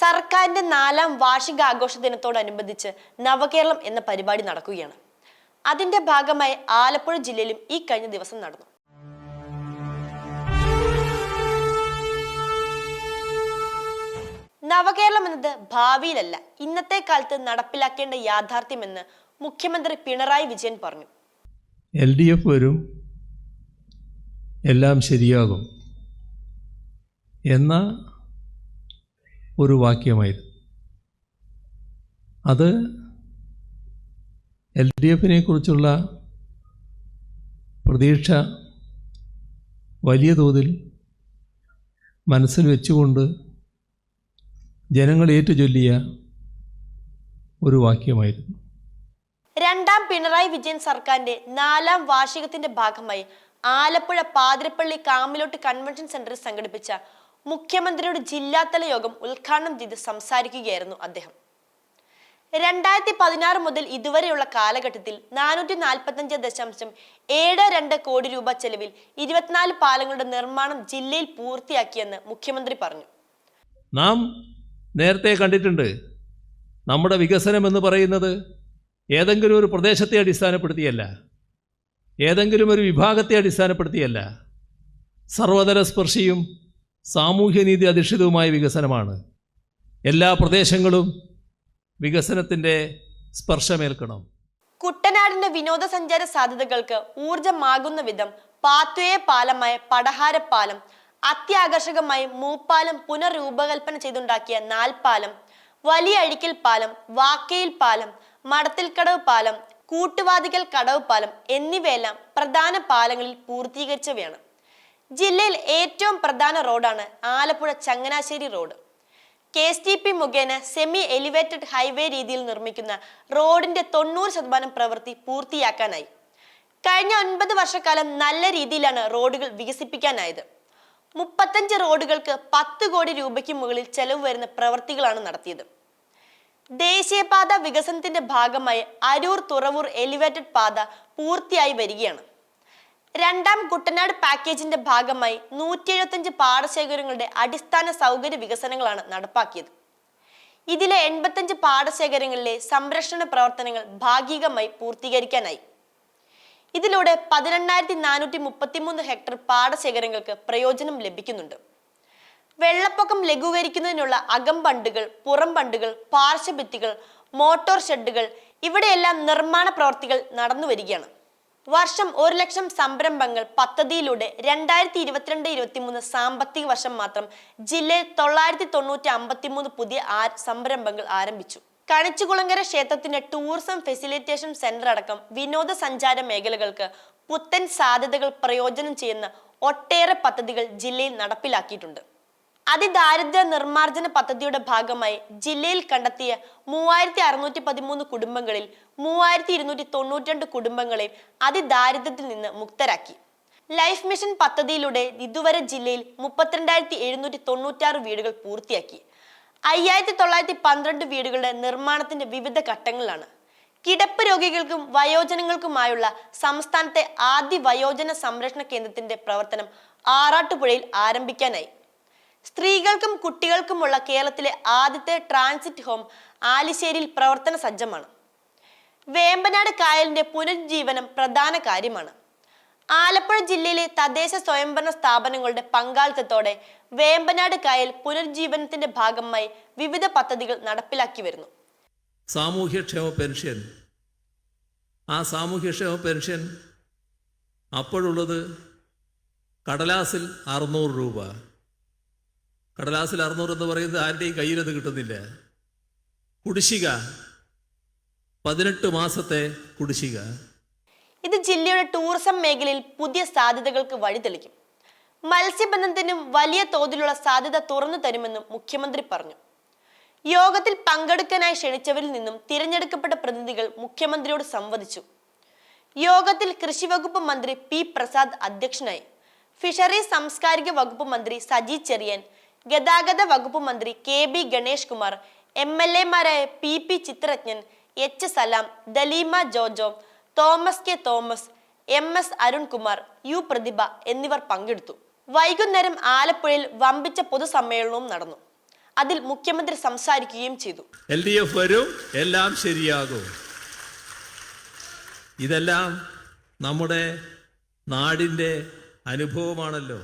സർക്കാരിന്റെ നാലാം വാർഷിക ആഘോഷ ദിനത്തോടനുബന്ധിച്ച് നവകേരളം എന്ന പരിപാടി നടക്കുകയാണ്. അതിന്റെ ഭാഗമായി ആലപ്പുഴ ജില്ലയിലും ഈ കഴിഞ്ഞ ദിവസം നടന്നു. നവകേരളം എന്നത് ഭാവിയിലല്ല ഇന്നത്തെ കാലത്ത് നടപ്പിലാക്കേണ്ട യാഥാർത്ഥ്യമെന്ന് മുഖ്യമന്ത്രി പിണറായി വിജയൻ പറഞ്ഞു. എൽ ഡി എഫ് വരും എല്ലാം ശരിയാകും. എന്ന ഒരു വാക്യമായിരുന്നു അത് എൽ ഡി എഫിനെ കുറിച്ചുള്ള പ്രതീക്ഷ വലിയ തോതിൽ മനസ്സിൽ വെച്ചുകൊണ്ട് ജനങ്ങൾ ഏറ്റുചൊല്ലിയ ഒരു വാക്യമായിരുന്നു. രണ്ടാം പിണറായി വിജയൻ സർക്കാരിന്റെ നാലാം വാർഷികത്തിന്റെ ഭാഗമായി ആലപ്പുഴ പാതിരപ്പള്ളി കാമിലോട്ട് കൺവെൻഷൻ സെന്ററിൽ സംഘടിപ്പിച്ച മുഖ്യമന്ത്രിയുടെ ജില്ലാതല യോഗം ഉദ്ഘാടനം ചെയ്ത് സംസാരിക്കുകയായിരുന്നു അദ്ദേഹം. രണ്ടായിരത്തി പതിനാറ് മുതൽ ഇതുവരെയുള്ള കാലഘട്ടത്തിൽ നാനൂറ്റി നാൽപ്പത്തഞ്ച് ദശാംശം ഏഴ് രണ്ട് കോടി രൂപ ചെലവിൽ ഇരുപത്തിനാല് പാലങ്ങളുടെ നിർമ്മാണം ജില്ലയിൽ പൂർത്തിയാക്കിയെന്ന് മുഖ്യമന്ത്രി പറഞ്ഞു. നാം നേരത്തെ കണ്ടിട്ടുണ്ട് നമ്മുടെ വികസനം എന്ന് പറയുന്നത് ഏതെങ്കിലും ഒരു പ്രദേശത്തെ അടിസ്ഥാനപ്പെടുത്തിയല്ല ഏതെങ്കിലും ഒരു വിഭാഗത്തെ അടിസ്ഥാനപ്പെടുത്തിയല്ല. സർവതല സ്പർശിയും സാമൂഹ്യനീതി അധിഷ്ഠിതവുമായ വികസനമാണ്. എല്ലാ പ്രദേശങ്ങളും വികസനത്തിന്റെ സ്പർശമേൽക്കണം. കുട്ടനാടിന്റെ വിനോദസഞ്ചാര സാധ്യതകൾക്ക് ഊർജമാകുന്ന വിധം പാത്തുയെ പാലമായ പടഹാരപ്പാലം അത്യാകർഷകമായി മൂപ്പാലം പുനർരൂപകൽപ്പന ചെയ്തുണ്ടാക്കിയ നാൽപ്പാലം വലിയ അഴിക്കൽ പാലം വാക്കയിൽ പാലം മടത്തിൽക്കടവ് പാലം കൂട്ടുവാതിക്കൽ കടവ് പാലം എന്നിവയെല്ലാം പ്രധാന പാലങ്ങളിൽ പൂർത്തീകരിച്ചവയാണ്. ജില്ലയിൽ ഏറ്റവും പ്രധാന റോഡാണ് Alappuzha Changanassery road. K S T P മുഖേന സെമി എലിവേറ്റഡ് ഹൈവേ രീതിയിൽ നിർമ്മിക്കുന്ന റോഡിന്റെ തൊണ്ണൂറ് ശതമാനം പ്രവൃത്തി പൂർത്തിയാക്കാനായി. കഴിഞ്ഞ ഒൻപത് വർഷക്കാലം നല്ല രീതിയിലാണ് റോഡുകൾ വികസിപ്പിക്കാനായത്. മുപ്പത്തഞ്ച് റോഡുകൾക്ക് പത്ത് കോടി രൂപയ്ക്ക് മുകളിൽ ചെലവ് വരുന്ന പ്രവൃത്തികളാണ് നടത്തിയത്. ദേശീയപാത വികസനത്തിന്റെ ഭാഗമായി അരൂർ തുറവൂർ എലിവേറ്റഡ് പാത പൂർത്തിയായി വരികയാണ്. രണ്ടാം കുട്ടനാട് പാക്കേജിന്റെ ഭാഗമായി നൂറ്റി എഴുപത്തഞ്ച് പാടശേഖരങ്ങളുടെ അടിസ്ഥാന സൗകര്യ വികസനങ്ങളാണ് നടപ്പാക്കിയത്. ഇതിലെ എൺപത്തഞ്ച് പാടശേഖരങ്ങളിലെ സംരക്ഷണ പ്രവർത്തനങ്ങൾ ഭാഗികമായി പൂർത്തീകരിക്കാനായി. ഇതിലൂടെ പതിനെണ്ണായിരത്തി നാനൂറ്റി മുപ്പത്തിമൂന്ന് ഹെക്ടർ പാടശേഖരങ്ങൾക്ക് പ്രയോജനം ലഭിക്കുന്നുണ്ട്. വെള്ളപ്പൊക്കം ലഘൂകരിക്കുന്നതിനുള്ള അകംബണ്ടുകൾ പുറം ബണ്ടുകൾ പാർശ്വഭിത്തികൾ മോട്ടോർ ഷെഡുകൾ ഇവിടെയെല്ലാം നിർമ്മാണ പ്രവർത്തികൾ നടന്നു വരികയാണ് വർഷം ഒരു ലക്ഷം സംരംഭങ്ങൾ പദ്ധതിയിലൂടെ രണ്ടായിരത്തി ഇരുപത്തിരണ്ട് ഇരുപത്തിമൂന്ന് സാമ്പത്തിക വർഷം മാത്രം ജില്ലയിൽ തൊള്ളായിരത്തി തൊണ്ണൂറ്റി അമ്പത്തിമൂന്ന് പുതിയ സംരംഭങ്ങൾ ആരംഭിച്ചു. കണിച്ചുകുളങ്കര ക്ഷേത്രത്തിന്റെ ടൂറിസം ഫെസിലിറ്റേഷൻ സെന്റർ അടക്കം വിനോദസഞ്ചാര മേഖലകൾക്ക് പുത്തൻ സാധ്യതകൾ പ്രയോജനം ചെയ്യുന്ന ഒട്ടേറെ പദ്ധതികൾ ജില്ലയിൽ നടപ്പിലാക്കിയിട്ടുണ്ട്. അതിദാരിദ്ര്യ നിർമ്മാർജന പദ്ധതിയുടെ ഭാഗമായി ജില്ലയിൽ കണ്ടെത്തിയ മൂവായിരത്തി അറുന്നൂറ്റി പതിമൂന്ന് കുടുംബങ്ങളിൽ മൂവായിരത്തി ഇരുന്നൂറ്റി തൊണ്ണൂറ്റി രണ്ട് കുടുംബങ്ങളെ അതിദാരിദ്ര്യത്തിൽ നിന്ന് മുക്തരാക്കി. ലൈഫ് മിഷൻ പദ്ധതിയിലൂടെ ഇതുവരെ ജില്ലയിൽ മുപ്പത്തിരണ്ടായിരത്തി എഴുന്നൂറ്റി തൊണ്ണൂറ്റാറ് വീടുകൾ പൂർത്തിയാക്കി. അയ്യായിരത്തി തൊള്ളായിരത്തി പന്ത്രണ്ട് വീടുകളുടെ നിർമ്മാണത്തിന്റെ വിവിധ ഘട്ടങ്ങളിലാണ്. കിടപ്പ് രോഗികൾക്കും വയോജനങ്ങൾക്കുമായുള്ള സംസ്ഥാനത്തെ ആദ്യ വയോജന സംരക്ഷണ കേന്ദ്രത്തിന്റെ പ്രവർത്തനം ആറാട്ടുപുഴയിൽ ആരംഭിക്കാനായി. സ്ത്രീകൾക്കും കുട്ടികൾക്കുമുള്ള കേരളത്തിലെ ആദ്യത്തെ ട്രാൻസിറ്റ് ഹോം ആലിശ്ശേരിയിൽ പ്രവർത്തന സജ്ജമാണ്. വേമ്പനാട് കായലിന്റെ പുനരുജ്ജീവനം പ്രധാന കാര്യമാണ്. ആലപ്പുഴ ജില്ലയിലെ തദ്ദേശ സ്വയംഭരണ സ്ഥാപനങ്ങളുടെ പങ്കാളിത്തത്തോടെ വേമ്പനാട് കായൽ പുനരുജ്ജീവനത്തിന്റെ ഭാഗമായി വിവിധ പദ്ധതികൾ നടപ്പിലാക്കി വരുന്നു. സാമൂഹ്യക്ഷേമ പെൻഷൻ. ആ സാമൂഹ്യക്ഷേമ പെൻഷൻ അപ്പോഴുള്ളത് കടലാസിൽ അറുന്നൂറ് രൂപ. കടലാസിൽ അറുന്നൂറ് എന്ന് പറയുന്നത് ആരുടെയും കയ്യിലത് കിട്ടുന്നില്ല. കുടിശ്ശിക. പതിനെട്ട് മാസത്തെ കുടിശ്ശിക. ഇത് ജില്ലയുടെ ടൂറിസം മേഖലയിൽ പുതിയ സാധ്യതകൾക്ക് വഴിതെളിക്കും. മത്സ്യബന്ധനത്തിനും വലിയ തോതിലുള്ള സാധ്യത തുറന്നു തരുമെന്നും മുഖ്യമന്ത്രി പറഞ്ഞു. യോഗത്തിൽ പങ്കെടുക്കാനായി ക്ഷണിച്ചവരിൽ നിന്നും തിരഞ്ഞെടുക്കപ്പെട്ട പ്രതിനിധികൾ മുഖ്യമന്ത്രിയോട് സംവദിച്ചു. യോഗത്തിൽ കൃഷി വകുപ്പ് മന്ത്രി പി പ്രസാദ് അധ്യക്ഷനായി. ഫിഷറീസ് സാംസ്കാരിക വകുപ്പ് മന്ത്രി സജി ചെറിയൻ ഗതാഗത വകുപ്പ് മന്ത്രി K B Ganesh Kumar M L എമാരായ P P Chitharanjan H Salam Dalima Jojo Thomas K Thomas M S Arunkumar U Prathibha എന്നിവർ പങ്കെടുത്തു. വൈകുന്നേരം ആലപ്പുഴയിൽ വമ്പിച്ച പൊതുസമ്മേളനവും നടന്നു. അതിൽ മുഖ്യമന്ത്രി സംസാരിക്കുകയും ചെയ്തു. എൽ ഡി എഫ് വരും എല്ലാം ശരിയാകും. ഇതെല്ലാം നമ്മുടെ നാടിന്റെ അനുഭവമാണല്ലോ.